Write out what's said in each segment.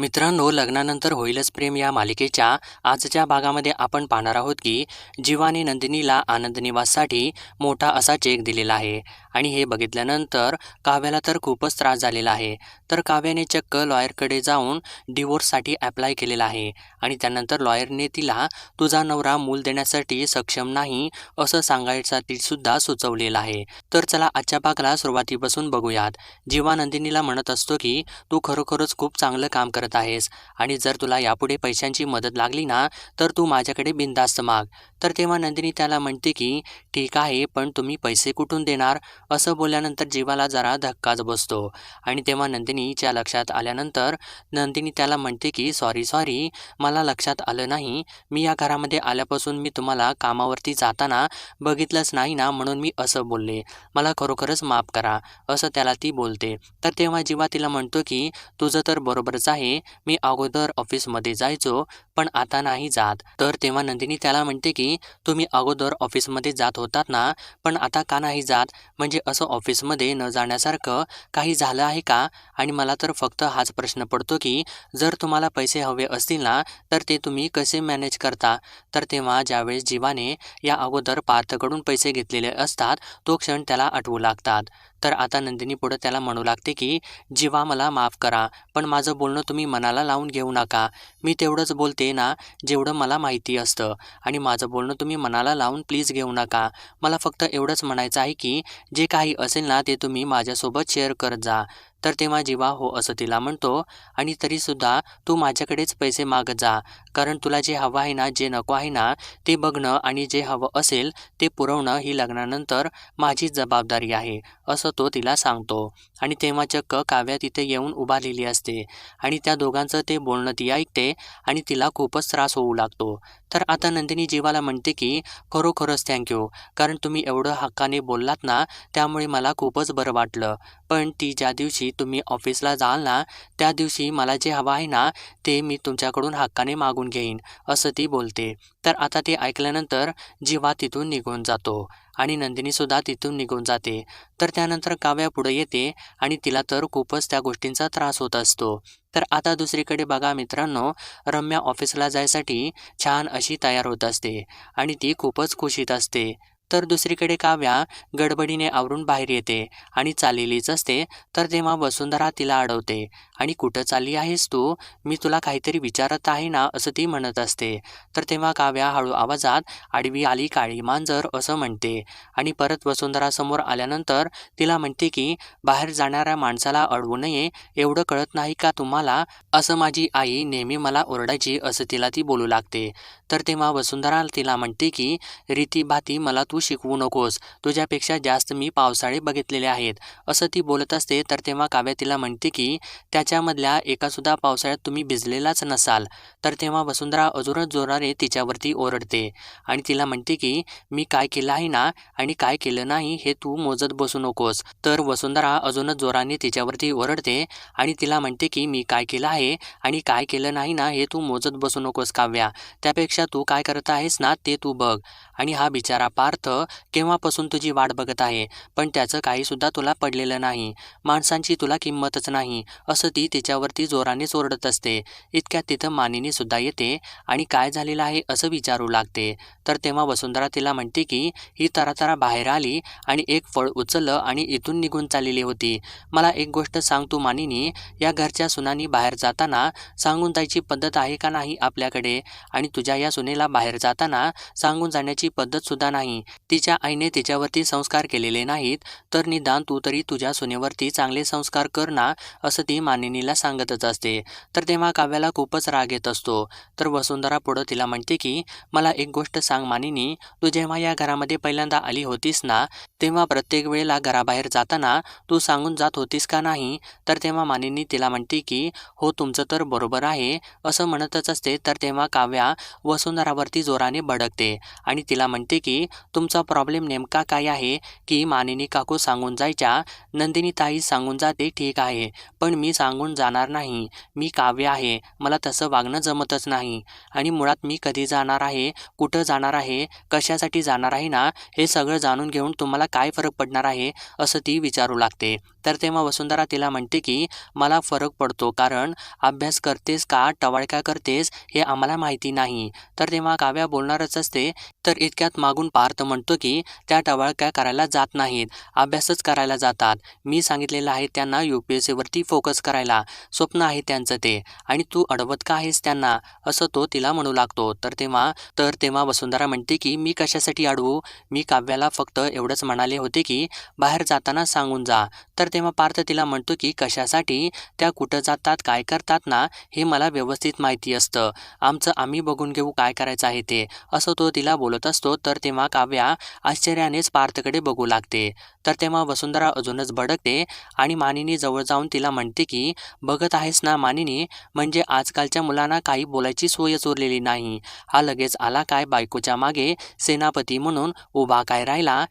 मित्रांनो लग्नानंतर होईलच प्रेम या मालिकेच्या. आजच्या भागामध्ये आपण पाहणार आहोत की जीवाने नंदिनीला आनंद निवाससाठी मोठा असा चेक दिलेला आहे. आणि हे बघितल्यानंतर काव्याला तर खूपच त्रास झालेला आहे. तर काव्याने चक्क लॉयरकडे जाऊन डिवोर्ससाठी अप्लाय केलेला आहे. आणि त्यानंतर लॉयरने तिला तुझा नवरा मूल देण्यासाठी सक्षम नाही असं सांगायसाठी सुद्धा सुचवलेलं आहे. तर चला आजच्या भागाला सुरुवातीपासून बघूयात. जीवा नंदिनीला म्हणत असतो की तू खरोखरच खूप चांगलं काम करत आहेस. आणि जर तुला यापुढे पैशांची मदत लागली ना तर तू माझ्याकडे बिनधास्त माग. तर तेव्हा नंदिनी त्याला म्हणते की ठीक आहे पण तुम्ही पैसे कुठून देणार? असं बोलल्यानंतर जीवाला जरा धक्काच बसतो. आणि तेव्हा नंदिनीच्या लक्षात आल्यानंतर नंदिनी त्याला म्हणते की सॉरी सॉरी मला लक्षात आलं नाही. मी या घरामध्ये आल्यापासून मी तुम्हाला कामावरती जाताना बघितलंच नाही ना म्हणून मी असं बोलले. मला खरोखरच माफ करा असं त्याला ती बोलते. तर तेव्हा जीवा तिला म्हणतो की तुझं तर बरोबरच आहे. मी अगोदर ऑफिसमध्ये जायचो पण आता नाही जात. तर तेव्हा नंदिनी त्याला म्हणते की तुम्ही अगोदर ऑफिसमध्ये जात होतात ना पण आता का नाही जात? म्हणजे असं ऑफिसमध्ये न जाण्यासारखं काही झालं आहे का? आणि मला तर फक्त हाच प्रश्न पडतो की जर तुम्हाला पैसे हवे असतील ना तर ते तुम्ही कसे मॅनेज करता? तर तेव्हा ज्यावेळेस जीवाने या अगोदर पार्थकडून पैसे घेतलेले असतात तो क्षण त्याला आठवू लागतात. तर आता नंदिनी पुढं त्याला म्हणू लागते की जीवा मला माफ करा पण माझं बोलणं तुम्ही मनाला लावून घेऊ नका. मी तेवढंच बोलते ना जेवढं मला माहिती असतं. आणि माझं बोलणं तुम्ही मनाला लावून प्लीज घेऊ नका. मला फक्त एवढंच म्हणायचं आहे की जे काही असेल ना ते तुम्ही माझ्यासोबत शेअर करत जा. तर तेव्हा जीवा हो असं तिला म्हणतो आणि तरीसुद्धा तू माझ्याकडेच पैसे मागत जा कारण तुला जे हवं आहे ना जे नको आहे ना ते बघणं आणि जे हवं असेल ते पुरवणं ही लग्नानंतर माझी जबाबदारी आहे असं तो तिला सांगतो. आणि तेव्हा चक्क काव्या तिथे येऊन उभारलेली असते आणि त्या दोघांचं ते बोलणं ती ऐकते आणि तिला खूपच त्रास होऊ लागतो. तर आता नंदिनी जीवाला म्हणते की खरोखरच थँक्यू कारण तुम्ही एवढं हक्काने बोललात ना त्यामुळे मला खूपच बरं वाटलं. पण ती ज्या दिवशी तुम्ही ऑफिसला जाल ना त्या दिवशी मला जे हवं आहे ना ते मी तुमच्याकडून हक्काने मागून घेईन असं ती बोलते. तर आता ते ऐकल्यानंतर जीवा तिथून निघून जातो आणि नंदिनीसुद्धा तिथून निघून जाते. तर त्यानंतर काव्या पुढे येते आणि तिला तर खूपच त्या गोष्टींचा त्रास होत असतो. तर आता दुसरीकडे बघा मित्रांनो रम्या ऑफिसला जायसाठी छान अशी तयार होत असते आणि ती खूपच खुशीत असते. तर दुसरीकडे काव्या गडबडीने आवरून बाहेर येते आणि चाललेलीच असते तर तेव्हा वसुंधरा तिला अडवते. आणि कुठं चालली आहेस तू? मी तुला काहीतरी विचारत आहे ना? असं ती म्हणत असते. तर तेव्हा काव्या हळू आवाजात आडवी आली काळी मांजर असं म्हणते. आणि परत वसुंधरा समोर आल्यानंतर तिला म्हणते की बाहेर जाणाऱ्या माणसाला अडवू नये एवढं कळत नाही का तुम्हाला? असं माझी आई नेहमी मला ओरडायची असं तिला ती बोलू लागते. तर तेव्हा वसुंधरा तिला म्हणते की रीती भाती मला तू शिकवू नकोस. तुझ्यापेक्षा जास्त मी पावसाळे बघितलेले आहेत. असं ती बोलत असते तर तेव्हा काव्या तिला म्हणते की त्याच्यामधल्या एकासुद्धा पावसाळ्यात तुम्ही भिजलेलाच नसाल. तर तेव्हा वसुंधरा अजूनच जोराने तिच्यावरती ओरडते आणि तिला म्हणते की मी काय केलं आहे ना आणि काय केलं नाही हे तू मोजत बसू नकोस. तर वसुंधरा अजूनच जोराने तिच्यावरती ओरडते आणि तिला म्हणते की मी काय केलं आहे आणि काय केलं नाही ना हे तू मोजत बसू नकोस काव्या. त्यापेक्षा तू काय करत आहेस ना ते तू बघ. आणि हा बिचारा पार्थ केव्हापासून तुझी वाट बघत आहे? पण त्याचं काहीसुद्धा तुला पडलेलं नाही. माणसांची तुला किंमतच नाही. असं ती तिच्यावरती जोरानेच ओरडत असते. इतक्यात तिथं मानिनी सुद्धा येते आणि काय झालेलं आहे असं विचारू लागते. तर तेव्हा वसुंधरा तिला म्हणते की ही तरातरा बाहेर आली आणि एक फळ उचललं आणि इथून निघून चाललेली होती. मला एक गोष्ट सांग तू मानिनी. या घरच्या सुनानी बाहेर जाताना सांगून जायची पद्धत आहे का नाही आपल्याकडे? आणि तुझ्या या सुनेला बाहेर जाताना सांगून जाण्याची पद्धतसुद्धा नाही. तिच्या आईने तिच्यावरती संस्कार केलेले नाहीत तर निदान तू तरी तुझ्या सुनेवरती चांगले संस्कार कर ना असं ती मानिनीला सांगतच असते. तर तेव्हा काव्याला खूपच राग येत असतो. तर वसुंधरा पुढं तिला म्हणते की मला एक गोष्ट सांग मानिनी तू जेव्हा या घरामध्ये पहिल्यांदा आली होतीस ना तेव्हा प्रत्येक वेळेला घराबाहेर जाताना तू सांगून जात होतीस का नाही? तर तेव्हा मानिनी तिला म्हणते की हो तुमचं तर बरोबर आहे असं म्हणतच असते. तर तेव्हा काव्या व वसुंधरावरती जोराने भडकते आणि तिला म्हणते की तुमचा प्रॉब्लेम नेमका काय आहे की मानिनी काकू सांगून जायच्या नंदिनी ताई सांगून जाते ठीक आहे पण मी सांगून जाणार नाही मी काव्य आहे मला तसं वागणं जमतच नाही आणि मुळात मी कधी जाणार आहे कुठं जाणार आहे कशासाठी जाणार आहे ना हे सगळं जाणून घेऊन तुम्हाला काय फरक पडणार आहे? असं ती विचारू लागते. तर तेव्हा वसुंधरा तिला म्हणते की मला फरक पडतो कारण अभ्यास करतेस का टवाळक्या करतेस हे आम्हाला माहिती नाही तर तेव्हा काव्या बोलणारच असते तर इतक्यात मागून पार्थ म्हणतो की त्या टवाळक्या करायला जात नाहीत अभ्यासच करायला जातात. मी सांगितलेलं आहे त्यांना यू पी एस सीवरती फोकस करायला. स्वप्न आहे त्यांचं ते. आणि तू अडवत का आहेस त्यांना? असं तो तिला म्हणू लागतो. तर तेव्हा तर तेव्हा वसुंधरा म्हणते की मी कशासाठी अडवू? मी काव्याला फक्त एवढंच म्हणाले होते की बाहेर जाताना सांगून जा. तर तेव्हा पार्थ तिला म्हणतो की कशासाठी? त्या कुठं जातात? काय करतात ना? हे मला व्यवस्थित माहिती असतं. आमचं आम्ही बघून घेऊ काय करायचं आहे ते? असं तो तिला बोलत असतो तर तेव्हा काव्या आश्चर्यानेच पार्थकडे बघू लागते. तर तेव्हा वसुंधरा अजूनच भडकते आणि मानिनी जवळ जाऊन तिला म्हणते की बघत आहेस ना मानिनी म्हणजे आजकालच्या मुलांना काही बोलायची सोयच उरलेली नाही. हा लगेच आला काय बायकोच्या मागे सेनापती म्हणून उभा काय राहिला?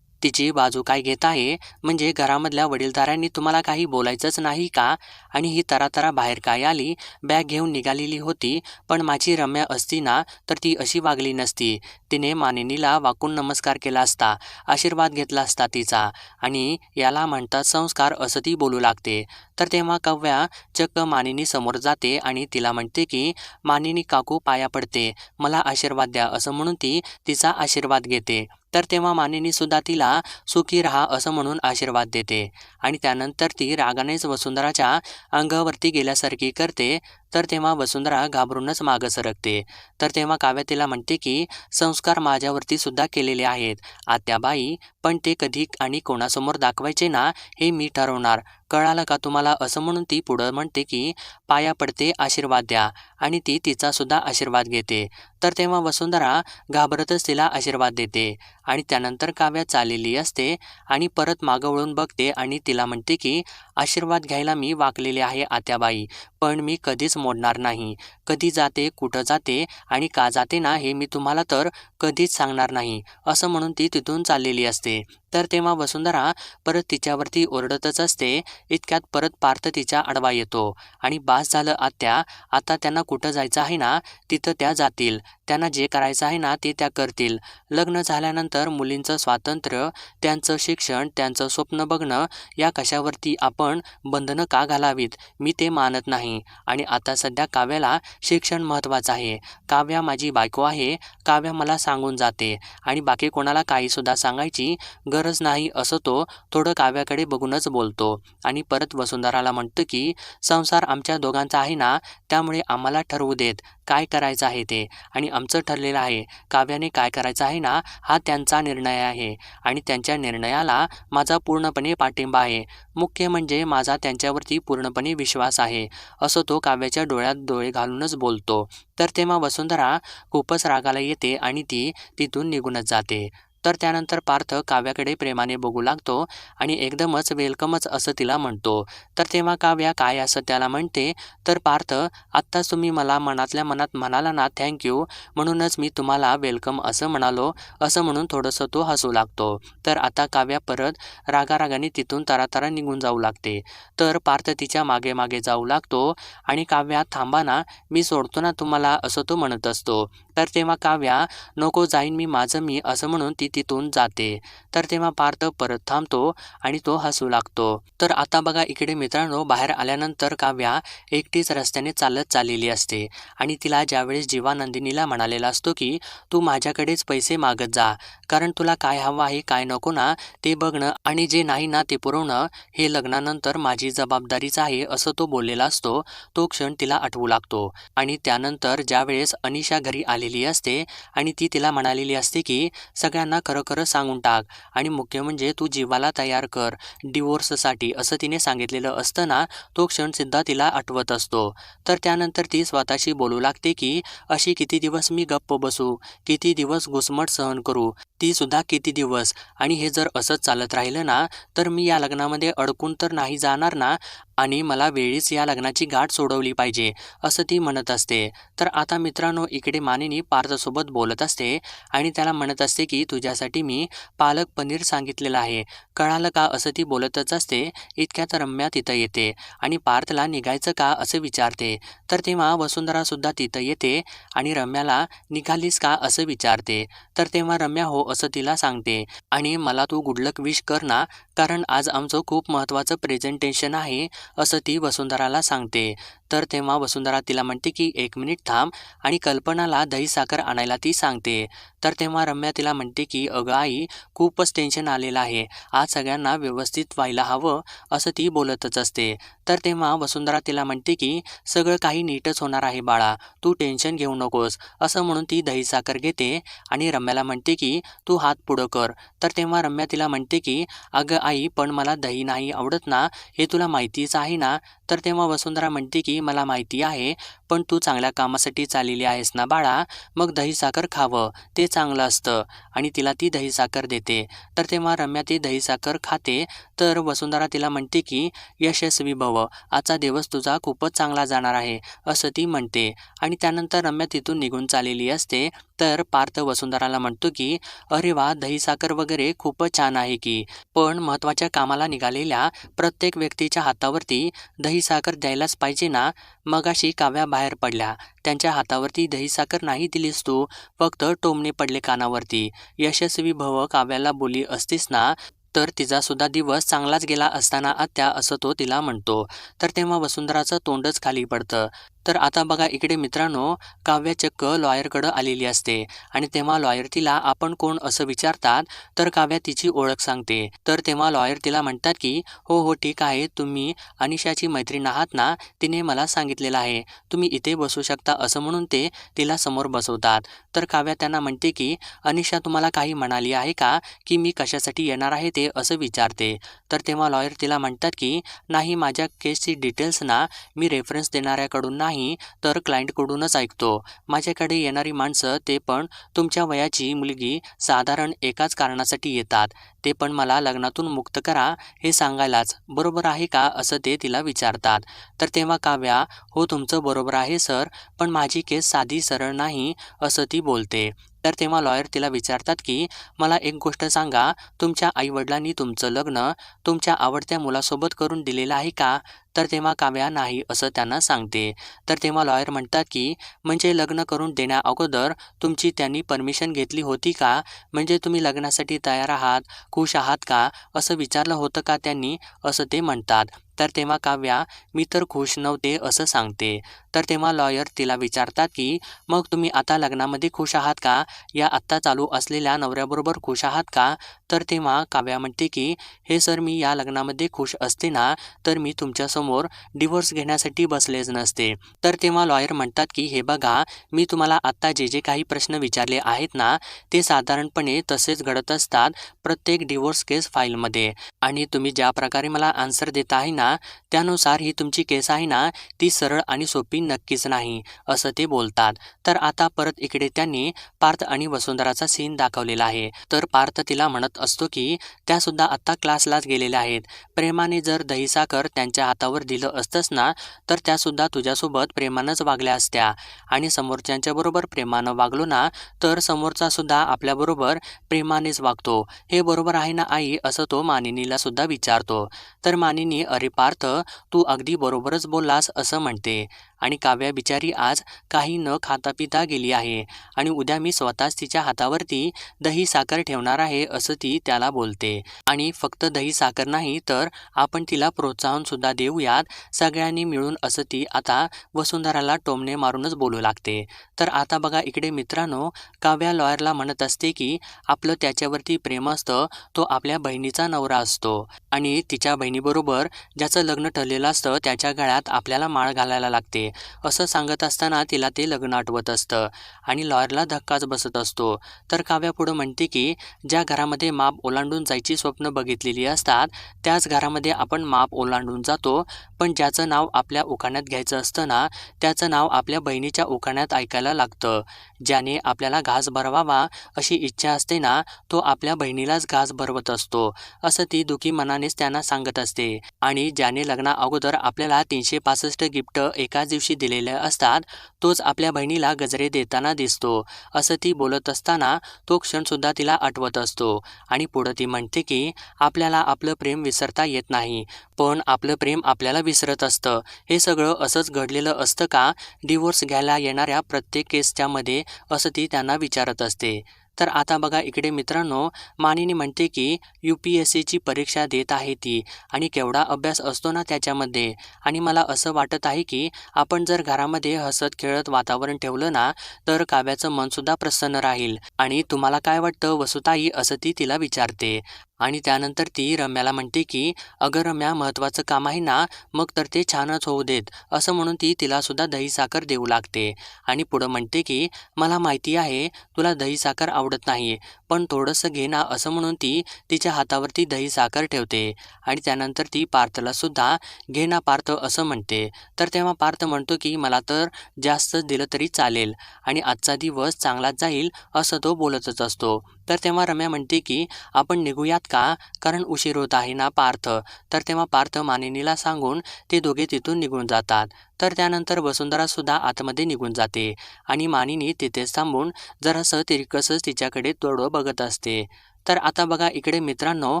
तिची बाजू काय घेत आहे? म्हणजे घरामधल्या वडीलधाऱ्यांनी तुम्हाला काही बोलायचंच नाही का? आणि ही तरातरा बाहेर काय आली? बॅग घेऊन निघालेली होती पण माझी रम्या असती ना तर ती अशी वागली नसती. तिने मानिनीला वाकून नमस्कार केला असता आशीर्वाद घेतला असता तिचा. आणि याला म्हणतात संस्कार असं ती बोलू लागते. तर तेव्हा कव्या चक्क मानिनी समोर जाते आणि तिला म्हणते की मानिनी काकू पाया पडते. मला आशीर्वाद द्या असं म्हणून ती तिचा आशीर्वाद घेते. तर तेव्हा मानिनीसुद्धा तिला सुखी राहा असं म्हणून आशीर्वाद देते. आणि त्यानंतर ती रागानेच वसुंधराच्या अंगावरती गेल्यासारखी करते. तर तेव्हा वसुंधरा घाबरूनच मागं सरकते. तर तेव्हा काव्या तिला म्हणते की संस्कार माझ्यावरती सुद्धा केलेले आहेत. आत्याबाई पण ते कधी आणि कोणासमोर दाखवायचे ना हे मी ठरवणार. कळालं का तुम्हाला असं म्हणून ती पुढं म्हणते की पाया पडते आशीर्वाद द्या. आणि ती तिचा सुद्धा आशीर्वाद घेते. तर तेव्हा वसुंधरा घाबरतच तिला आशीर्वाद देते. आणि त्यानंतर काव्या चाललेली असते आणि परत मागं वळून बघते आणि तिला म्हणते की आशीर्वाद घ्यायला मी वाकलेले आहे आत्याबाई. पण मी कधीच मोडणार नाही. कधी जाते कुठं जाते आणि का जाते ना हे मी तुम्हाला तर कधीच सांगणार नाही असं म्हणून ती तिथून चाललेली असते. तर तेव्हा वसुंधरा परत तिच्यावरती ओरडतच असते इतक्यात परत पार्थ तिच्या आडवा येतो. आणि बास झालं आत्या आता त्यांना कुठं जायचं आहे ना तिथं त्या जातील. त्यांना जे करायचं आहे ना ते त्या करतील. लग्न झाल्यानंतर मुलींचं स्वातंत्र्य त्यांचं शिक्षण त्यांचं स्वप्न बघणं या कशावरती आपण बंधनं का घालावीत मी ते मानत नाही. आणि आता सध्या काव्याला शिक्षण महत्त्वाचं आहे. काव्या माझी बायको आहे काव्या मला सांगून जाते. आणि बाकी कोणाला काहीसुद्धा सांगायची गरज नाही असं तो थोडं काव्याकडे बघूनच बोलतो. आणि परत वसुंधराला म्हणतं की संसार आमच्या दोघांचा आहे ना त्यामुळे आम्हाला ठरवू देत. काय करायचं आहे ते? आणि आमचं ठरलेलं आहे. काव्याने काय करायचं आहे ना हा त्यांचा निर्णय आहे. आणि त्यांच्या निर्णयाला माझा पूर्णपणे पाठिंबा आहे. मुख्य म्हणजे माझा त्यांच्यावरती पूर्णपणे विश्वास आहे. असं तो काव्याच्या डोळ्यात डोळे घालूनच बोलतो. तर तेव्हा वसुंधरा खूपच रागाला येते आणि ती तिथून निघूनच जाते. तर त्यानंतर पार्थ काव्याकडे प्रेमाने बघू लागतो आणि एकदमच वेलकमच असं तिला म्हणतो. तर तेव्हा काव्या काय असं त्याला म्हणते? तर पार्थ आत्ताच तुम्ही मला मनातल्या मनात म्हणाला ना थँक्यू म्हणूनच मी तुम्हाला वेलकम असं म्हणालो असं म्हणून थोडंसं तो हसू लागतो. तर आता काव्या परत रागारागाने तिथून तरातरा निघून जाऊ लागते. तर पार्थ तिच्यामागे मागे जाऊ लागतो आणि काव्या थांबाना मी सोडतो ना तुम्हाला असं तो म्हणत असतो. तर तेव्हा काव्या नको जाईन मी माझं मी असं म्हणून ती तिथून जाते. तर तेव्हा पार्थ परत थांबतो आणि तो हसू लागतो. तर आता बघा इकडे मित्रांनो बाहेर आल्यानंतर काव्या एकटीच रस्त्याने चालत चाललेली असते. आणि तिला ज्यावेळेस जीवानंदिनीला म्हणालेला असतो की तू माझ्याकडेच पैसे मागत जा. कारण तुला काय हवं आहे काय नको ना ते बघणं आणि जे नाही ना ते पुरवणं हे लग्नानंतर माझी जबाबदारीच आहे असं तो बोललेला असतो. तो क्षण तिला आठवू लागतो. आणि त्यानंतर ज्यावेळेस अनिशा घरी आलेली असते आणि ती तिला म्हणालेली असते की सगळ्यांना खरं खरं सांगून टाक. आणि मुख्य म्हणजे तू जीवाला तयार कर. डिवोर्ससाठी असं तिने सांगितलेलं असताना तो तो क्षणसुद्धा तिला आठवत असतो. तर त्यानंतर ती स्वतःशी बोलू लागते की अशी किती दिवस मी गप्प बसू? किती दिवस घुसमट सहन करू? ती सुद्धा किती दिवस? आणि हे जर असंच चालत राहिलं ना तर मी या लग्नामध्ये अडकून तर नाही जाणार ना? आणि मला वेळीच या लग्नाची गाठ सोडवली पाहिजे असं ती म्हणत असते. तर आता मित्रांनो इकडे मानिनी पार्थसोबत बोलत असते आणि त्याला म्हणत असते की तुझ्यासाठी मी पालक पनीर सांगितलेलं आहे. कळालं का? असं ती बोलतच असते. इतक्यात रम्या तिथं येते आणि पार्थला निघायचं का असं विचारते. तर तेव्हा वसुंधरासुद्धा तिथं येते आणि रम्याला निघालीस का? असं विचारते. तर तेव्हा रम्या हो असं तिला सांगते आणि मला तू गुडलक विश कर ना कारण आज आमचं खूप महत्त्वाचं प्रेझेंटेशन आहे. असं ती वसुंधराला सांगते. तर तेव्हा वसुंधरा तिला म्हणते की एक मिनिट थांब आणि कल्पनाला दही साखर आणायला ती सांगते. तर तेव्हा रम्या तिला म्हणते की अगं आई खूपच टेन्शन आलेलं आहे. आज सगळ्यांना व्यवस्थित व्हायला हवं असं ती बोलतच असते. तर तेव्हा वसुंधरा तिला म्हणते की सगळं काही नीटच होणार आहे बाळा. तू टेन्शन घेऊ नकोस. असं म्हणून ती दही साखर घेते आणि रम्याला म्हणते की तू हात पुढं कर. तर तेव्हा रम्या तिला म्हणते की अगं आई पण मला दही नाही आवडत ना. हे तुला माहितीच आहे ना. तर तेव्हा वसुंधरा म्हणते की मला माहिती आहे पण तू चांगल्या कामासाठी चाललेली आहेस ना बाळा? मग दही साखर खावं ते चांगलं असतं. आणि तिला ती दही साखर देते. तर तेव्हा रम्या ती दही साखर खाते. तर वसुंधरा तिला म्हणते की यशस्वी भव आजचा दिवस तुझा खूपच चांगला जाणार आहे असं ती म्हणते. आणि त्यानंतर रम्या तिथून निघून चाललेली असते. तर पार्थ वसुंधराला म्हणतो की अरे वा दही साखर वगैरे खूपच छान आहे की पण महत्त्वाच्या कामाला निघालेल्या प्रत्येक व्यक्तीच्या हातावरती दही साखर द्यायलाच पाहिजे ना? मगाशी काव्या बाहेर पडल्या. त्यांच्या हातावरती दही साखर नाही दिलीस तू. फक्त टोमणे पडले कानावरती. यशस्वी भव काव्याला बोली असतीस ना? तर तिचा सुद्धा दिवस चांगलाच गेला असताना आत्या असं तो तिला म्हणतो. तर तेव्हा वसुंधराचं तोंडच खाली पडतं. तर आता बघा इकडे मित्रांनो काव्या चक्क लॉयरकडं आलेली असते आणि तेव्हा लॉयर तिला आपण कोण असं विचारतात तर काव्या तिची ओळख सांगते. तर तेव्हा लॉयर तिला म्हणतात की हो हो ठीक आहे तुम्ही अनिशाची मैत्रीण आहात ना तिने मला सांगितलेलं आहे. तुम्ही इथे बसू शकता असं म्हणून ते तिला समोर बसवतात. तर काव्या त्यांना म्हणते की अनिशा तुम्हाला काही म्हणाली आहे का की मी कशासाठी येणार आहे ते असं विचारते. तर तेव्हा लॉयर तिला म्हणतात की नाही माझ्या केसची डिटेल्स ना मी रेफरन्स देणाऱ्याकडून नाही. तर क्लायंटकडूनच ऐकतो. माझ्याकडे येणारी माणसं ते पण तुमच्या वयाची मुलगी साधारण एकाच कारणासाठी येतात. ते पण मला लग्नातून मुक्त करा हे सांगायलाच. बरोबर आहे का? असं ते तिला विचारतात. तर तेव्हा काव्या हो तुमचं बरोबर आहे सर पण माझी केस साधी सरळ नाही असं ती बोलते. तर तेव्हा लॉयर तिला विचारतात की मला एक गोष्ट सांगा तुमच्या आईवडिलांनी तुमचं लग्न तुमच्या आवडत्या मुलासोबत करून दिलेलं आहे का? तर तेव्हा काव्या नाही असं त्यांना सांगते. तर तेव्हा लॉयर म्हणतात की म्हणजे लग्न करून देण्या अगोदर तुमची त्यांनी परमिशन घेतली होती का? म्हणजे तुम्ही लग्नासाठी तयार आहात खुश आहात का? असं विचारलं होतं का त्यांनी? असं ते म्हणतात. तर तेव्हा काव्या मी तर खुश नव्हते असं सांगते. तर तेव्हा लॉयर तिला विचारतात की मग तुम्ही आता लग्नामध्ये खुश आहात का? या आत्ता चालू असलेल्या नवऱ्याबरोबर खुश आहात का? तर तेव्हा काव्या म्हणते की हे सर मी या लग्नामध्ये खुश असते ना तर मी समोर डिवोर्स घेण्यासाठी बसलेच नसते. तर तेव्हा लॉयर म्हणतात की हे बघा मी तुम्हाला आत्ता जे जे काही प्रश्न विचारले आहेत ना ते साधारणपणे तसेच घडत असतात प्रत्येक डिवोर्स केस फाईलमध्ये आणि तुम्ही ज्या प्रकारे मला आन्सर देत आहे ना त्यानुसार ही तुमची केस आहे ना ती सरळ आणि सोपी नक्कीच नाही असं ते बोलतात. तर आता परत इकडे त्यांनी पार्थ आणि वसुंधराचा सीन दाखवलेला आहे. तर पार्थ तिला म्हणत असतो की त्या सुद्धा आत्ता क्लासलाच गेलेल्या आहेत. प्रेमाने जर दहीसाखर त्यांच्या हातावर दिलं असतंच ना तर त्यासुद्धा तुझ्यासोबत प्रेमानंच वागल्या असत्या. आणि समोरच्यांच्याबरोबर प्रेमानं वागलो ना तर समोरचा सुद्धा आपल्याबरोबर प्रेमानेच वागतो. हे बरोबर आहे ना आई? असं तो मानिनीला सुद्धा विचारतो. तर मानिनी अरे पार्थ तू अगदी बरोबरच बोललास असं म्हणते. आणि काव्या बिचारी आज काही न खाता पिता गेली आहे. आणि उद्या मी स्वतःच तिच्या हातावरती दही साखर ठेवणार आहे असं ती त्याला बोलते. आणि फक्त दही साखर नाही तर आपण तिला प्रोत्साहन सुद्धा देऊयात सगळ्यांनी मिळून असं ती आता वसुंधराला टोमणे मारूनच बोलू लागते. तर आता बघा इकडे मित्रांनो काव्या लॉयरला म्हणत असते की आपलं त्याच्यावरती प्रेम असतं तो आपल्या बहिणीचा नवरा असतो. आणि तिच्या बहिणीबरोबर ज्याचं लग्न ठरलेलं असतं त्याच्या गळ्यात आपल्याला माळ घालायला लागते. आहे असं सांगत असताना तिला ते लग्न आठवत असतं. आणि लॉयरला धक्काच बसत असतो. तर काव्या पुढं म्हणते की ज्या घरामध्ये माप ओलांडून जायची स्वप्न बघितलेली असतात त्याच घरामध्ये आपण माप ओलांडून जातो. पण ज्याचं नाव आपल्या उखाण्यात घ्यायचं असतं ना त्याचं नाव आपल्या बहिणीच्या उखाण्यात ऐकायला लागतं. ज्याने आपल्याला घास भरवावा अशी इच्छा असते ना तो आपल्या बहिणीलाच घास भरवत असतो. असं ती दुखी मनानेच त्यांना सांगत असते. आणि ज्याने लग्ना अगोदर आपल्याला तीनशे पासष्ट गिफ्ट एकाच दिवशी दिलेले असतात तोच आपल्या बहिणीला गजरे देताना दिसतो. असं ती बोलत असताना तो क्षणसुद्धा तिला आठवत असतो आणि पुढं ती म्हणते की आपल्याला आपलं प्रेम विसरता येत नाही पण आपलं प्रेम आपल्याला विसरत असतं. हे सगळं असंच घडलेलं असतं का? डिवोर्स घ्यायला येणाऱ्या प्रत्येक केसच्यामध्ये असं ती त्यांना विचारत असते. तर आता बघा इकडे मित्रांनो मानिनी म्हणते की यू पी एस सीची परीक्षा देत आहे ती आणि केवढा अभ्यास असतो ना त्याच्यामध्ये. आणि मला असं वाटत आहे की आपण जर घरामध्ये हसत खेळत वातावरण ठेवलं ना तर काव्याचं मनसुद्धा प्रसन्न राहील. आणि तुम्हाला काय वाटतं वसुताई? असं ती तिला विचारते. आणि त्यानंतर ती रम्याला म्हणते की अगं रम्या महत्त्वाचं काम आहे ना मग तर ते छानच होऊ देत. असं म्हणून ती तिलासुद्धा दही साखर देऊ लागते. आणि पुढं म्हणते की मला माहिती आहे तुला दही साखर आवडत नाही पण थोडंसं घे ना असं म्हणून ती तिच्या हातावरती दही साखर ठेवते. आणि त्यानंतर ती पार्थलासुद्धा घे ना पार्थ असं म्हणते. तर तेव्हा पार्थ म्हणतो की मला तर जास्त दिलं तरी चालेल आणि आजचा दिवस चांगलाच जाईल असं तो बोलतच असतो. तर तेव्हा रम्या म्हणते की आपण निघूयात का? कारण उशीर होत आहे ना पार्थ. तर तेव्हा पार्थ मानिनीला सांगून ते दोघे तिथून निघून जातात. तर त्यानंतर वसुंधरासुद्धा आतमध्ये निघून जाते आणि मानिनी तिथेच थांबून जरासं तिरकसच तिच्याकडे तोडं बघत असते. तर आता बघा इकडे मित्रांनो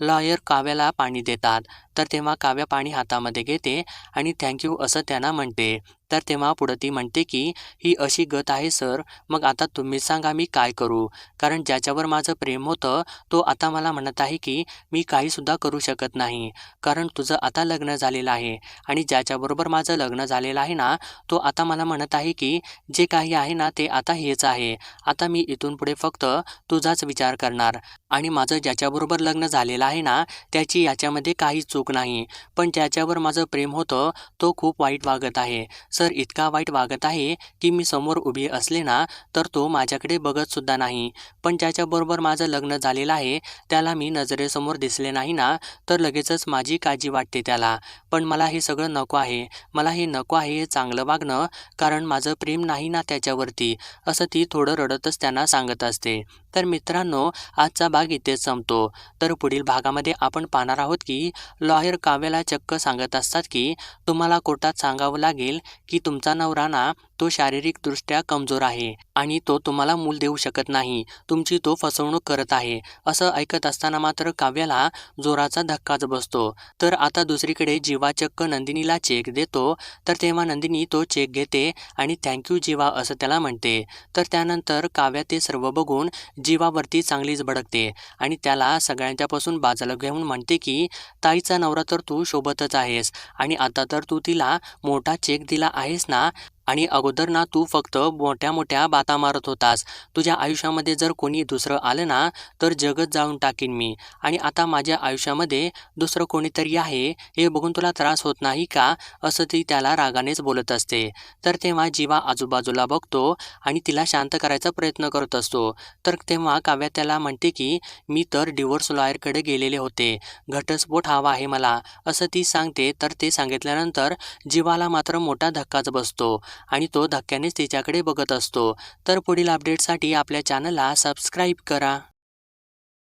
लॉयर काव्याला पाणी देतात. तर तेव्हा काव्या पाणी हातामध्ये घेते आणि थँक्यू असं त्यांना म्हणते. तर तेव्हा पुढं ती म्हणते की ही अशी गत आहे सर. मग आता तुम्ही सांगा मी काय करू? कारण ज्याच्यावर माझं प्रेम होतं तो आता मला म्हणत आहे की मी काहीसुद्धा करू शकत नाही. कारण तुझं आता लग्न झालेलं आहे. आणि ज्याच्याबरोबर माझं लग्न झालेलं आहे ना तो आता मला म्हणत आहे की जे काही आहे ना ते आता हेच आहे. आता मी इथून पुढे फक्त तुझाच विचार करणार. आणि माझं ज्याच्याबरोबर लग्न झालेलं आहे ना त्याची याच्यामध्ये काही चूक नाही. पण ज्याच्यावर माझं प्रेम होतं तो खूप वाईट वागत आहे. सर इतका वाईट वागत आहे की मी समोर उभी असले ना तर तो माझ्याकडे बघतसुद्धा नाही. पण ज्याच्याबरोबर माझं लग्न झालेलं आहे त्याला मी नजरेसमोर दिसले नाही ना तर लगेचच माझी काळजी वाटते त्याला. पण मला हे सगळं नको आहे. मला हे नको आहे हे चांगलं वागणं कारण माझं प्रेम नाही ना त्याच्यावरती असं ती थोडं रडतच त्यांना सांगत असते. तर मित्रांनो आजचा भाग इथेच संपतो. तर पुढील भागामध्ये आपण पाहणार आहोत की लॉयर काव्याला चक्क सांगत असतात की तुम्हाला कोर्टात सांगावं लागेल की तुमचा नवरा ना तो शारीरिकदृष्ट्या कमजोर आहे आणि तो तुम्हाला मूल देऊ शकत नाही. तुमची तो फसवणूक करत आहे. असं ऐकत असताना मात्र काव्याला जोराचा धक्काच बसतो. तर आता दुसरीकडे जीवा चक्क नंदिनीला चेक देतो. तर तेव्हा नंदिनी तो चेक घेते आणि थँक्यू जीवा असं त्याला म्हणते. तर त्यानंतर काव्या ते सर्व बघून जीवावरती चांगलीच भडकते आणि त्याला सगळ्यांच्यापासून बाजूला घेऊन म्हणते की ताईचा नवरा तर तू सोबतच आहेस आणि आता तर तू तिला मोठा चेक दिला आहेस ना? आणि अगोदर ना तू फक्त मोठ्या मोठ्या बाता मारत होतास. तुझ्या आयुष्यामध्ये जर कोणी दुसरं आलं ना तर जगत जाऊन टाकीन मी. आणि आता माझ्या आयुष्यामध्ये दुसरं कोणीतरी आहे हे बघून तुला त्रास होत नाही का? असं ती त्याला रागानेच बोलत असते. तर तेव्हा जीवा आजूबाजूला बघतो आणि तिला शांत करायचा प्रयत्न करत असतो. तर तेव्हा काव्या त्याला म्हणते की मी तर डिवोर्स लॉयरकडे गेलेले होते. घटस्फोट हवा आहे मला. असं ती सांगते. तर ते सांगितल्यानंतर जीवाला मात्र मोठा धक्काच बसतो. आणि तो धक्क्यानेच तिच्याकडे बघत असतो. तर पुढील अपडेटसाठी आपल्या चॅनलला सबस्क्राईब करा.